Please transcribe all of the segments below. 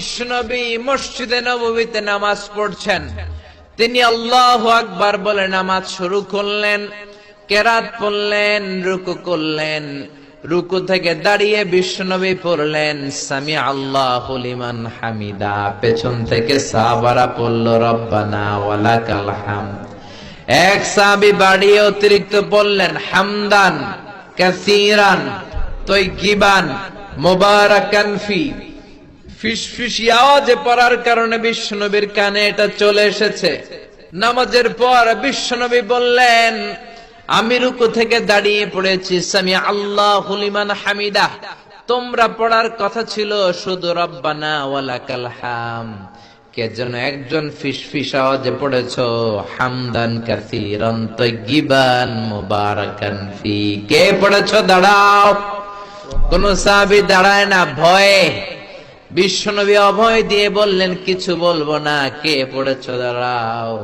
বিশ্বনবী মসজিদে নববীতে নামাজ পড়ছেন। তিনি আল্লাহ আকবার বলে নামাজ শুরু করলেন, কেরাত পড়লেন, রুকু করলেন, রুকু থেকে দাঁড়িয়ে বিশ্বনবী পড়লেন সামি আল্লাহ লিমান হামিদা, পেছন থেকে সাহাবারা পড়ল, রব্বানা ওয়ালাকাল হামদ। এক সাহাবী বাড়িয়ে অতিরিক্ত বললেন হামদান, কাসিরান তৈগিবান মোবারাকান ফি ফিসফিসি পড়ার কারণে বিশ্বনবীর কানে এটা চলে এসেছে। নামাজের পর বিশ্বনবী বললেন, আমি রুকু থেকে দাঁড়িয়ে পড়েছি। সামি আল্লাহ হুলিমান হামিদা। তোমরা পড়ার কথা ছিল, শুধু রব্বানা ওয়ালাকাল হাম। কে যেন একজন ফিসফিস আওয়াজে পড়েছ, হামদান কাসিরান তৈগিবান মুবারাকান ফি। কে পড়েছ? দাঁড়াও। কোন সাহাবী দাঁড়ায় না, ভয়ে। বিশ্বনবী অভয় দিয়ে বললেন, কিছু বলব না, কে পড়েছ দাঁড়াও।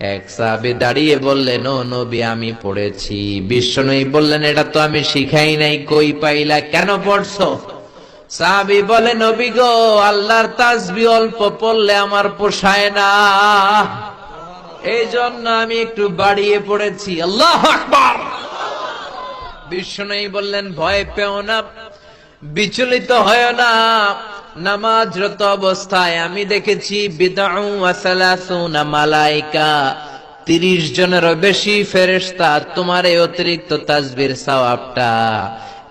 এক সাহাবী দাঁড়িয়ে বললেন, ও নবী, আমি পড়েছি। বিশ্বনবী বললেন, এটা তো আমি শিখাই নাই, কই পাইলা, কেন পড়ছো? সাহাবী বলে, নবী গো, আল্লাহর তাসবি অল্প পড়লে আমার পোষায় না। এই জন্য আমি একটু বাড়িয়ে পড়েছি। আল্লাহ আকবার। বিষ্ণু বললেন, ভয় পেও না, বিচলিত হয় না। নামাজরত অবস্থায় আমি দেখেছি মালাইকা। তিরিশ জনেরও বেশি ফেরেশতা তোমার এই অতিরিক্ত তাসবির সওয়াবটা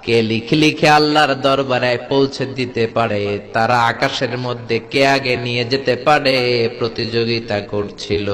কে লিখে লিখে আল্লাহর দরবারে পৌঁছে দিতে পারে, তারা আকাশের মধ্যে কে আগে নিয়ে যেতে পারে প্রতিযোগিতা করছিল।